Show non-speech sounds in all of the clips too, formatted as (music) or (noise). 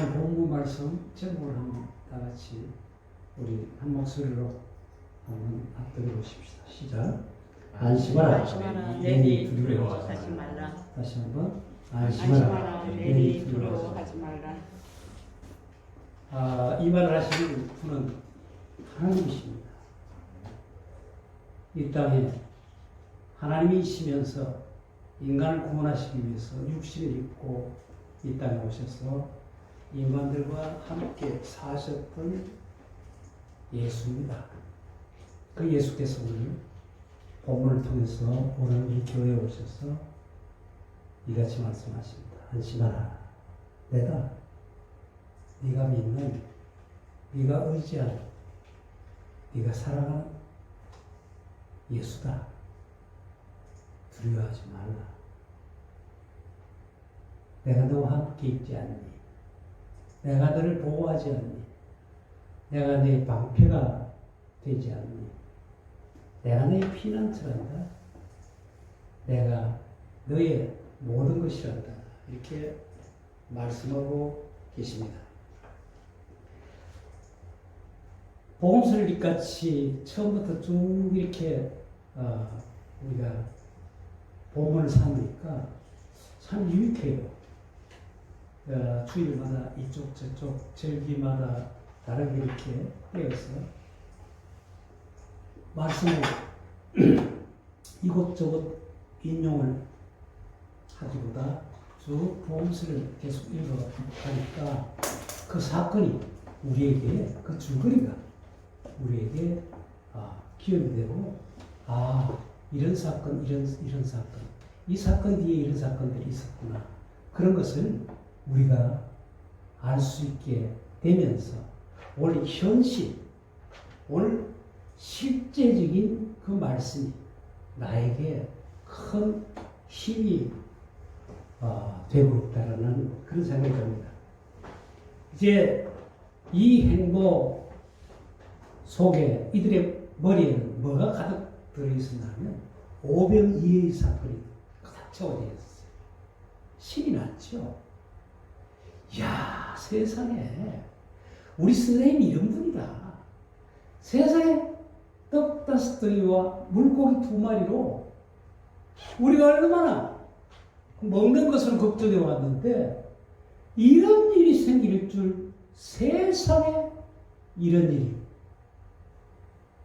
오늘 본문 말씀 제목을 한번 다 같이 우리 한 목소리로 한번 합독해 보십시다. 시작. 안심하라. 안심하라 내니 내니 두려워하지 두려워하지 말라 다시 한번 안심하라. 안심하라 내니 두려워하지 말라 아, 이 말을 하시는 분은 하나님이십니다. 이 땅에 하나님이시면서 인간을 구원하시기 위해서 육신을 입고 이 땅에 오셔서 인간들과 함께 사셨던 예수입니다. 그 예수께서 오늘 본문을 통해서 오늘 이 교회에 오셔서 이같이 말씀하십니다. 안심하라. 내가 네가 믿는, 네가 의지하는, 네가 사랑하는 예수다. 두려워하지 말라. 내가 너와 함께 있지 않니? 내가 너를 보호하지 않니? 내가 네 방패가 되지 않니? 내가 너의 피난처란다. 내가 너의 모든 것이란다. 이렇게 말씀하고 계십니다. 보험서를 같이 처음부터 쭉 이렇게 어, 우리가 보험을 사니까 참 유익해요. 어, 주일마다 이쪽 저쪽 절기마다 다르게 이렇게 떼어서 말씀을 (clears throat) 이곳저곳 인용을 하기보다 쭉 보험서를 계속 읽어가니까 그 사건이 우리에게 그 줄거리가 우리에게 아, 기억이 되고 아 이런 사건 이런 이런 사건 이 사건 뒤에 이런 사건들이 있었구나. 그런 것을 우리가 알 수 있게 되면서 오늘 현실 오늘 실제적인 그 말씀이 나에게 큰 힘이 어, 되고 있다라는 그런 생각이 듭니다. 이제 이 행복 속에 이들의 머리에는 뭐가 가득 들어있었냐면 오병이의 사건이 가득 채워져 있었어요. 신이 났죠. 야 세상에 우리 선생님이 이런 분이다. 세상에 떡 다섯 덩이와 물고기 두 마리로 우리가 얼마나 먹는 것을 걱정해 왔는데 이런 일이 생길 줄 세상에 이런 일이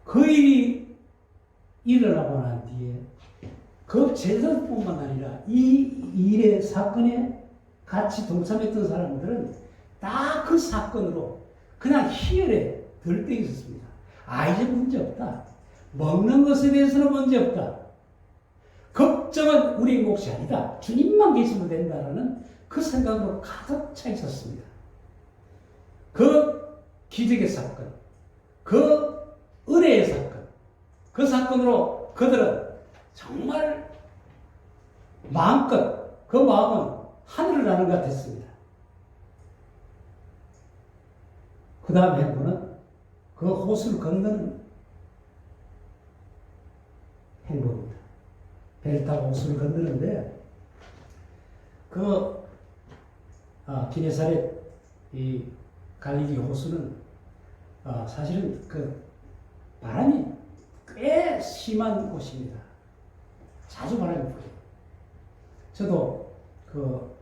그 일이 일어나고 난 뒤에 그 재산뿐만 아니라 이 일의 사건에 같이 동참했던 사람들은 다 그 사건으로 그냥 희열에 들떠 있었습니다. 아 이제 문제 없다. 먹는 것에 대해서는 문제 없다. 걱정은 우리 몫이 아니다. 주님만 계시면 된다라는 그 생각으로 가득 차 있었습니다. 그 기적의 사건, 그 은혜의 사건, 그 사건으로 그들은 정말 마음껏 그 마음은 하늘을 나는 것 같았습니다. 그 다음 행보는 그 호수를 건너는 행보입니다. 배를 타고 호수를 건너는데 그 아, 기네사렛 이 갈릴리 호수는 아, 사실은 그 바람이 꽤 심한 곳입니다. 자주 바람이 불어요. 저도 그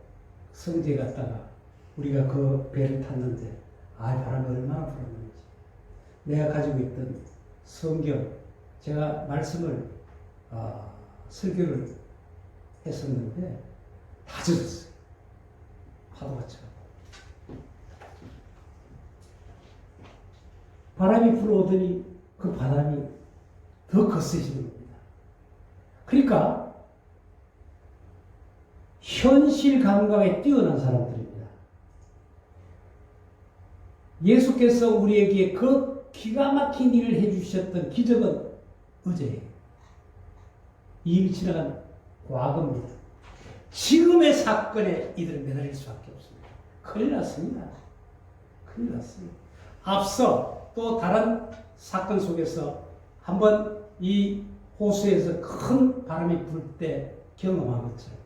성지에 갔다가 우리가 그 배를 탔는데 아 바람이 얼마나 불었는지 내가 가지고 있던 성경 제가 말씀을 아, 설교를 했었는데 다 젖었어요. 파도가 쳐. 바람이 불어오더니 그 바람이 더 거세지는 겁니다. 그러니까 현실 감각에 뛰어난 사람들입니다. 예수께서 우리에게 그 기가 막힌 일을 해주셨던 기적은 어제예요. 이미 지나간 과거입니다. 지금의 사건에 이들은 매달릴 수밖에 없습니다. 큰일 났습니다. 큰일 났습니다. 앞서 또 다른 사건 속에서 한번 이 호수에서 큰 바람이 불 때 경험한 것처럼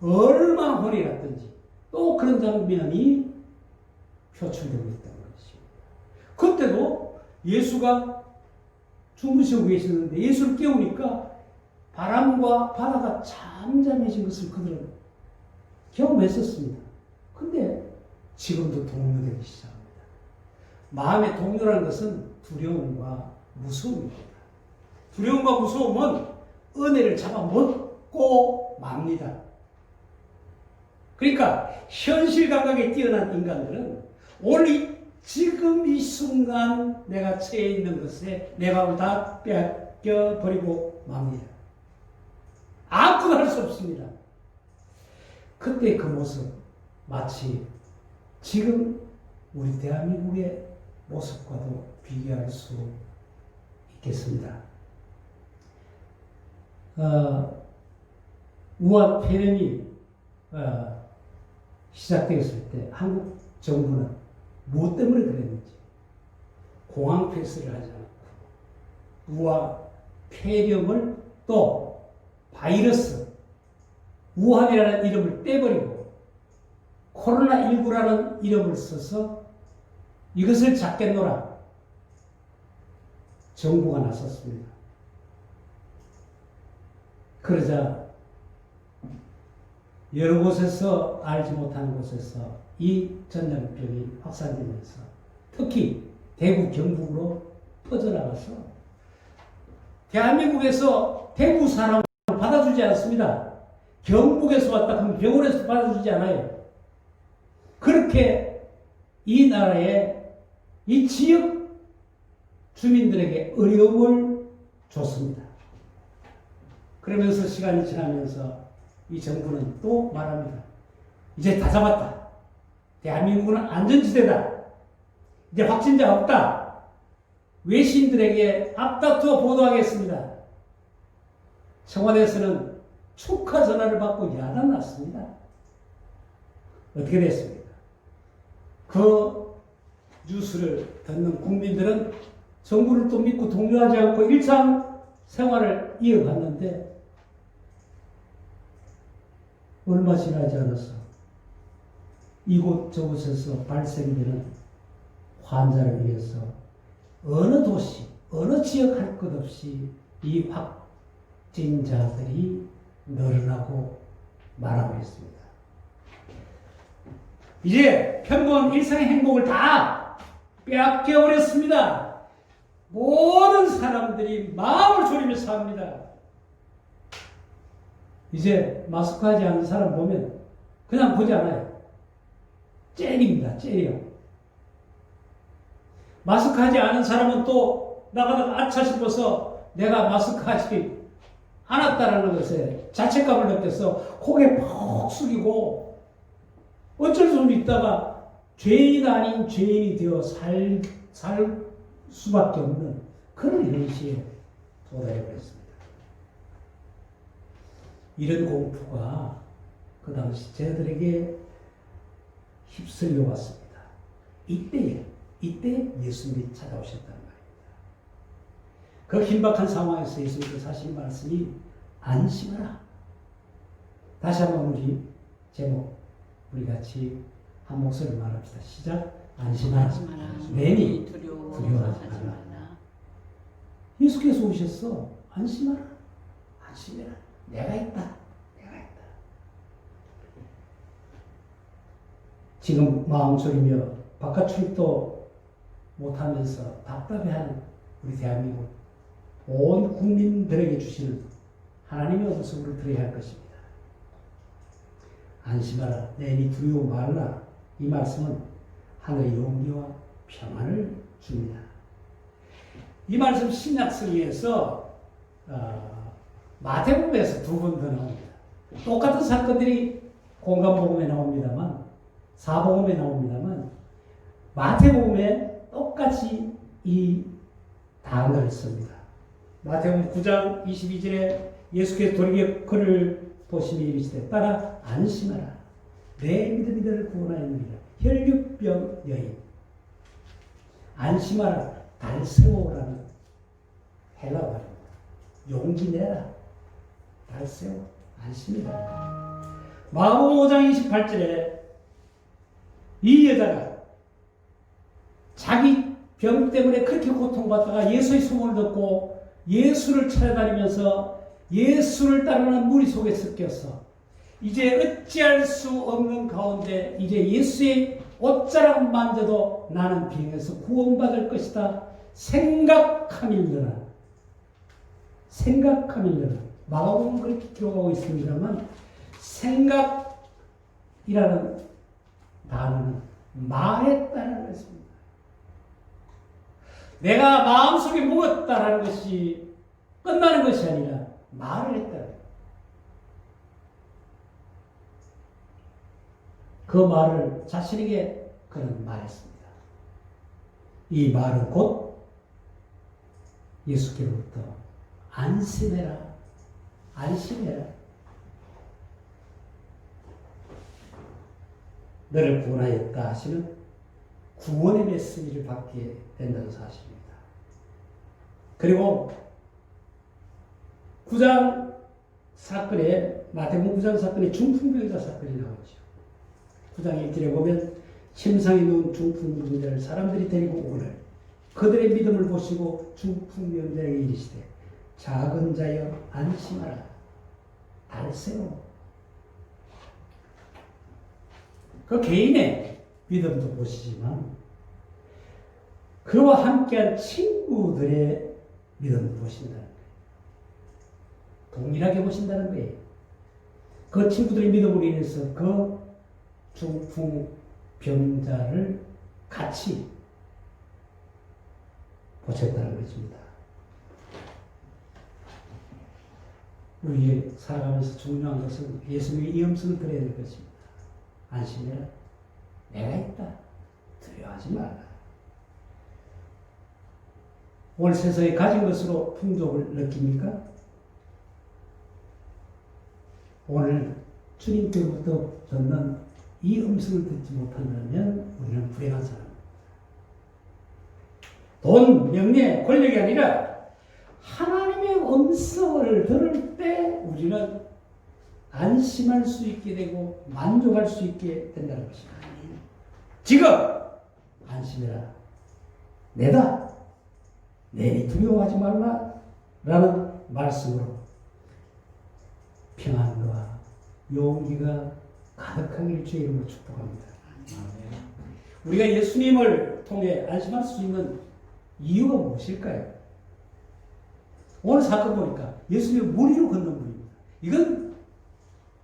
얼마나 혼이 났든지 또 그런 장면이 표출되고 있다는 것입니다. 그때도 예수가 주무시고 계시는데 예수를 깨우니까 바람과 바다가 잠잠해진 것을 그들은 경험했었습니다. 근데 지금도 동요되기 시작합니다. 마음의 동요라는 것은 두려움과 무서움입니다. 두려움과 무서움은 은혜를 잡아먹고 맙니다. 그러니까 현실 감각에 뛰어난 인간들은 이- 지금 이 순간 내가 처해 있는 것에 내 마음을 다 빼앗겨 버리고 맙니다. 아무것도 할 수 없습니다. 그때 그 모습 마치 지금 우리 대한민국의 모습과도 비교할 수 있겠습니다. 어, 우한 폐렴이 어, 시작되었을 때 한국 정부는 무엇 때문에 그랬는지 공항 폐쇄를 하지 않고 우한 폐렴을 또 바이러스 우한이라는 이름을 떼버리고 코로나19라는 이름을 써서 이것을 잡겠노라 정부가 나섰습니다. 그러자 여러 곳에서 알지 못하는 곳에서 이 전염병이 확산되면서 특히 대구 경북으로 퍼져나가서 대한민국에서 대구 사람을 받아주지 않습니다. 경북에서 왔다 하면 병원에서 받아주지 않아요. 그렇게 이 나라의 이 지역 주민들에게 어려움을 줬습니다. 그러면서 시간이 지나면서 이 정부는 또 말합니다. 이제 다 잡았다. 대한민국은 안전지대다. 이제 확진자 없다. 외신들에게 앞다투어 보도하겠습니다. 청와대에서는 축하 전화를 받고 야단났습니다. 어떻게 됐습니까? 그 뉴스를 듣는 국민들은 정부를 또 믿고 동요하지 않고 일상 생활을 이어갔는데 얼마 지나지 않았어. 이곳 저곳에서 발생되는 환자를 위해서 어느 도시, 어느 지역 할 것 없이 이 확진자들이 늘어나고 말하고 있습니다. 이제 평범한 일상의 행복을 다 빼앗겨 버렸습니다. 모든 사람들이 마음을 졸이며 삽니다. 이제 마스크 하지 않는 사람 보면 그냥 보지 않아요. 째립니다. 째려. 마스크 하지 않은 사람은 또 나가다가 아차 싶어서 내가 마스크 하지 않았다라는 것에 자책감을 느껴서 고개 푹 숙이고 어쩔 수 없이 있다가 죄인 아닌 죄인이 되어 살, 살 수밖에 없는 그런 현실에 도달해 버렸습니다. 이런 공포가 그 당시 저들에게 휩쓸려 왔습니다. 이때에, 이때 예수님이 찾아오셨다는 말입니다. 그 긴박한 상황에서 예수님께서 하신 말씀이 안심하라. 다시 한번 우리 제목, 우리 같이 한 목소리로 말합시다. 시작. 안심하라. 내니 두려워하지. 마라. 예수께서 오셨어. 안심하라. 안심해라. 내가 있다. 내가 있다. 지금 마음 졸이며 바깥 출입도 못하면서 답답해하는 우리 대한민국 온 국민들에게 주시는 하나님의 음성을 들어야 할 것입니다. 안심하라. 내니 두려워 말라. 이 말씀은 하늘의 용기와 평안을 줍니다. 이 말씀 신약성에서 어, 마태복음에서 두 번 더 나옵니다. 똑같은 사건들이 공간복음에 나옵니다만 사복음에 나옵니다만 마태복음에 똑같이 이 단어를 씁니다. 마태복음 9장 22절에 예수께서 돌이켜 그를 보시며 이르시되 따라 안심하라 내 믿음이 너를 구원하였느니라 혈육병 여인 안심하라 달세워라는 헬라 말입니다. 용기 내라. 달세워. 안심이라. 마가복음 5장 28절에 이 여자가 자기 병 때문에 그렇게 고통받다가 예수의 소문을 듣고 예수를 찾아다니면서 예수를 따르는 무리 속에 섞여서 이제 어찌할 수 없는 가운데 이제 예수의 옷자락 만져도 나는 병에서 구원받을 것이다 생각함일더라 생각함일더라 마가복음 그렇게 기록하고 있습니다만 생각이라는 단어는 말했다는 것입니다. 내가 마음속에 묵었다라는 것이 끝나는 것이 아니라 말을 했다. 그 말을 자신에게 그는 말했습니다. 이 말은 곧 예수께로부터 안심해라. 안심해라. 너를 구원하였다 하시는 구원의 메시지를 받게 된다는 사실입니다. 그리고 구장 사건에 마태복음 구장 사건에 중풍병자 사건이 나오죠. 구장 1절에 보면 침상에 누운 중풍병자를 사람들이 데리고 오늘 그들의 믿음을 보시고 중풍병자에게 이르시되 작은 자여 안심하라 달세요 그 개인의 믿음도 보시지만 그와 함께한 친구들의 믿음도 보신다는 거예요. 동일하게 보신다는 거예요. 그 친구들의 믿음으로 인해서 그 중풍 병자를 같이 보셨다는 것입니다. 우리 살아가면서 중요한 것은 예수님의 이 음성을 들어야 될 것입니다. 안심해라. 내가 있다. 두려워하지 말라. 오늘 세상에 가진 것으로 풍족을 느낍니까? 오늘 주님께로부터 듣는 이 음성을 듣지 못한다면 우리는 불행한 사람입니다. 돈, 명예, 권력이 아니라 하나님의 음성을 들을 때 우리는 안심할 수 있게 되고 만족할 수 있게 된다는 것입니다. 지금 안심해라. 내다. 내니 두려워하지 말라. 라는 말씀으로 평안과 용기가 가득하길 주의 이름으로 축복합니다. 우리가 예수님을 통해 안심할 수 있는 이유가 무엇일까요? 오늘 사건 보니까 예수님이 무리로 걷는 분입니다. 이건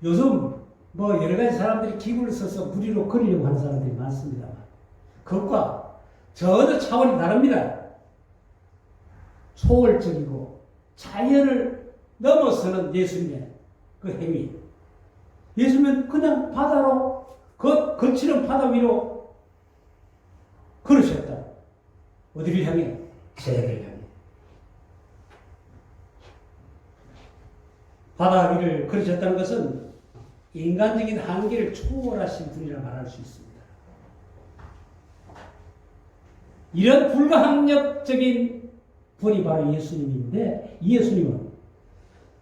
요즘 뭐 여러 가지 사람들이 기구를 써서 무리로 걸으려고 하는 사람들이 많습니다만 그것과 전혀 차원이 다릅니다. 초월적이고 자연을 넘어서는 예수님의 그 행위. 예수님은 그냥 바다로 그 거치는 바다 위로 걸으셨다. 어디를 향해? 제를 향해. 바다 위를 걸으셨다는 것은 인간적인 한계를 초월하신 분이라 말할 수 있습니다. 이런 불가항력적인 분이 바로 예수님인데 이 예수님은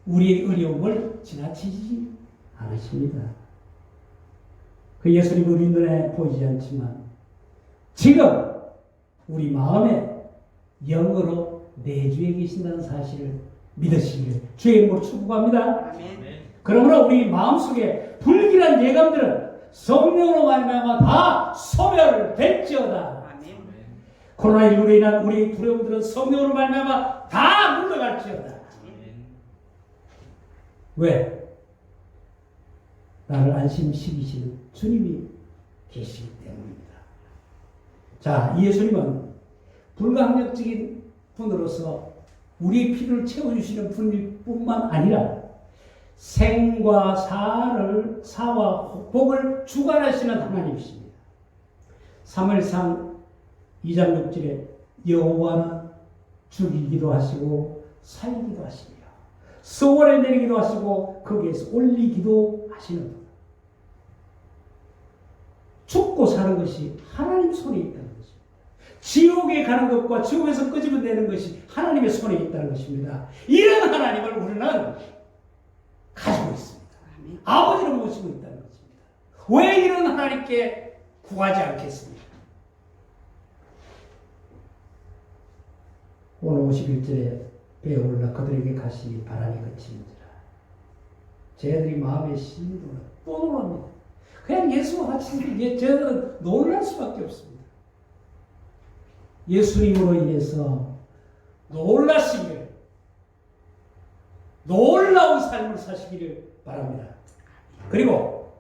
우리의 어려움을 지나치지 않으십니다. 그 예수님 우리 눈에 보이지 않지만 지금 우리 마음에 영으로 내주에 계신다는 사실을 믿으시길 주의 이름으로 축복합니다. 아멘. 그러므로 우리 마음속에 불길한 예감들은 성령으로 말미암아 다 소멸될지어다. 아멘. 코로나19로 인한 우리 두려움들은 성령으로 말미암아 다 물러갈지어다. 왜? 나를 안심시키시는 주님이 계시기 때문입니다. 자, 이 예수님은 불가항력적인 분으로서 우리의 필요를 채워주시는 분일 뿐만 아니라 생과 사를 사와 복을 주관하시는 하나님이십니다. 3월상 2장 6절에 여호와는 죽이기도 하시고 살기도 하시며 서원에 내리기도 하시고 거기에서 올리기도 하시는 분. 죽고 사는 것이 하나님 손에 것입니다. 지옥에 가는 것과 지옥에서 끄집어내는 것이 하나님의 손에 있다는 것입니다. 이런 하나님을 우리는 가지고 있습니다. 아버지를 모시고 있다는 것입니다. 왜 이런 하나님께 구하지 않겠습니까? 오늘 51절에 배올라 그들에게 가시니 바람이 그치는지라 쟤들이 마음에 심도는 또 놀랍니다. 그냥 예수와 같이 저는 놀랄 수밖에 없습니다. 예수님으로 인해서 놀라시기를 놀라운 삶을 사시기를 바랍니다. 그리고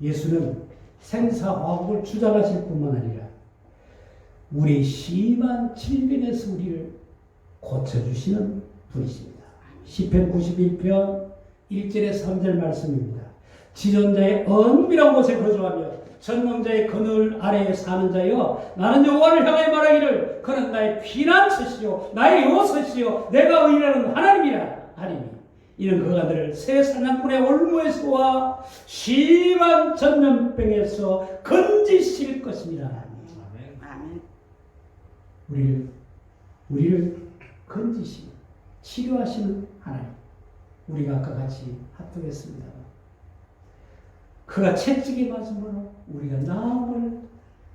예수는 생사화복을 주장하실 뿐만 아니라 우리 심한 질병에서 우리를 고쳐주시는 분이십니다. 시편 91편 1절에 3절 말씀입니다. 지존자의 은밀한 곳에 거주하며 전능자의 그늘 아래에 사는 자여 나는 여호와를 향하여 말하기를 그는 나의 피난처시요 나의 요새시요 내가 의인하는 하나님이라 하리니 이는 그가 새 사냥꾼의 올무에서와 심한 전염병에서 건지실 것입니다. 아멘. 우리를 우리를 건지시는 치료하시는 하나님. 우리가 아까 같이 합독했습니다. 그가 채찍에 맞음으로 우리가 나음을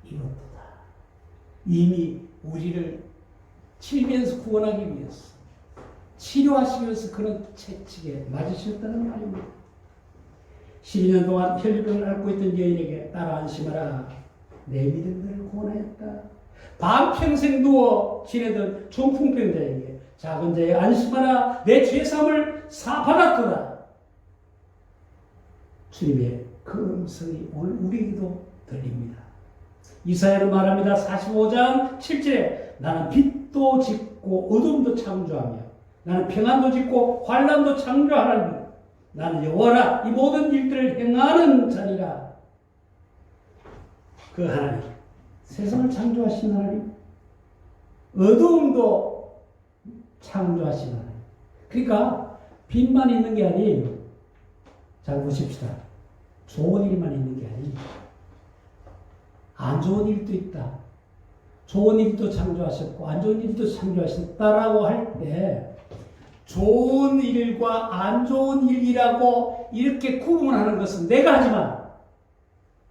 입었도다. 이미 우리를 치면서 구원하기 위해서 치료하시면서 그런 채찍에 맞으셨다는 말입니다. 12년 동안 혈육을 앓고 있던 여인에게 따라 안심하라. 내 믿음들을 구원하였다. 반평생 누워 지내던 중풍병자에게 작은 자의 안심하라 내 죄삼을 사받았도다. 주님의 그 음성이 오늘 우리에게도 들립니다. 이사야는 말합니다. 45장 7절에 나는 빛도 짓고 어둠도 창조하며 나는 평안도 짓고 환란도 창조하라니 나는 여호와라 이 모든 일들을 행하는 자니라. 그 하나님 세상을 창조하신 하나님 어두움도 창조하신 하나님 그러니까 빛만 있는 게 아니에요 잘 보십시다 좋은 일만 있는 게 아니에요 안 좋은 일도 있다 좋은 일도 창조하셨고 안 좋은 일도 창조하셨다라고 할 때 좋은 일과 안 좋은 일이라고 이렇게 구분하는 것은 내가 하지만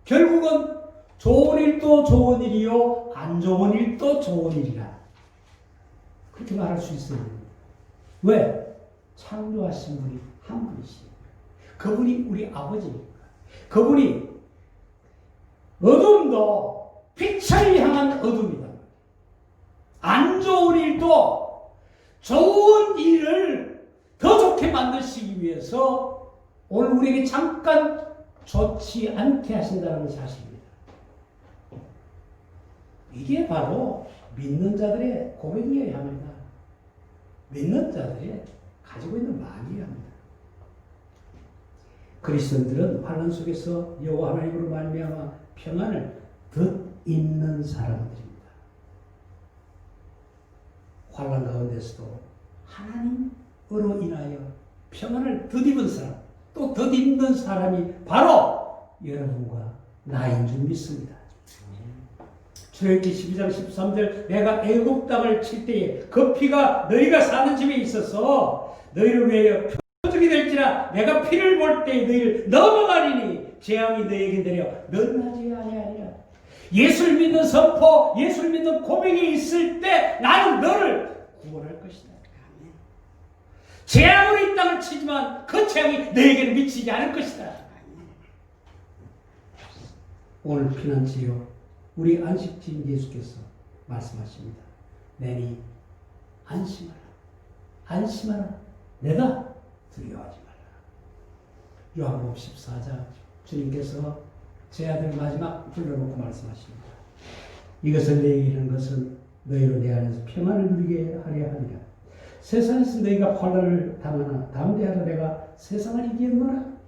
결국은 좋은 일도 좋은 일이요, 안 좋은 일도 좋은 일이라. 그렇게 말할 수 있어요. 왜? 창조하신 분이 한 분이시니까. 그분이 우리 아버지니까. 그분이 어둠도 빛을 향한 어둠이다. 안 좋은 일도 좋은 일을 더 좋게 만드시기 위해서 오늘 우리에게 잠깐 좋지 않게 하신다는 사실입니다. 이게 바로 믿는 자들의 고백이어야 합니다. 믿는 자들의 가지고 있는 마음이어야 합니다. 그리스도인들은 환란 속에서 여호와 하나님으로 말미암아 평안을 덧입는 사람들입니다. 환란 가운데서도 하나님으로 인하여 평안을 덧입은 사람, 또 덧입는 사람이 바로 여러분과 나인 줄 믿습니다. 출애굽기 12장 13절 내가 애굽 땅을 칠 때에 그 피가 너희가 사는 집에 있어서 너희를 위하여 될지라 내가 피를 볼 때에 너희를 넘어가리니 재앙이 너희에게 내려 면하지 아니하리라 예수를 믿는 선포 예수를 믿는 고백이 있을 때 나는 너를 구원할 것이다. 재앙으로 이 땅을 치지만 그 재앙이 너에게는 미치지 않을 것이다. 오늘 피난치료 우리 안식주인 예수께서 말씀하십니다. 내니 안심하라. 안심하라. 내가 두려워하지 말라. 요한복음 14장 주님께서 제 아들 마지막 불러놓고 말씀하십니다. 이것을 내게 이르는 것은 너희로 내 안에서 평안을 누리게 하려 함이라. 세상에서 너희가 환난을 당하나 담대하라 내가 세상을 이기었노라.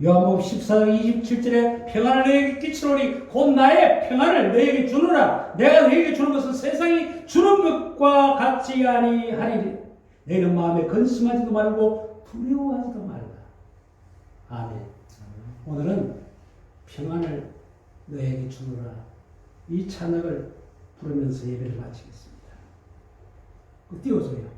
요한복음 14장 27절에 평안을 너에게 끼치노니 곧 나의 평안을 너에게 주노라 내가 너에게 주는 것은 세상이 주는 것과 같지 아니하리니 너희는 마음에 근심하지도 말고 두려워하지도 말라. 아멘. 오늘은 평안을 너에게 주노라. 이 찬양을 부르면서 예배를 마치겠습니다. 그 띄워줘요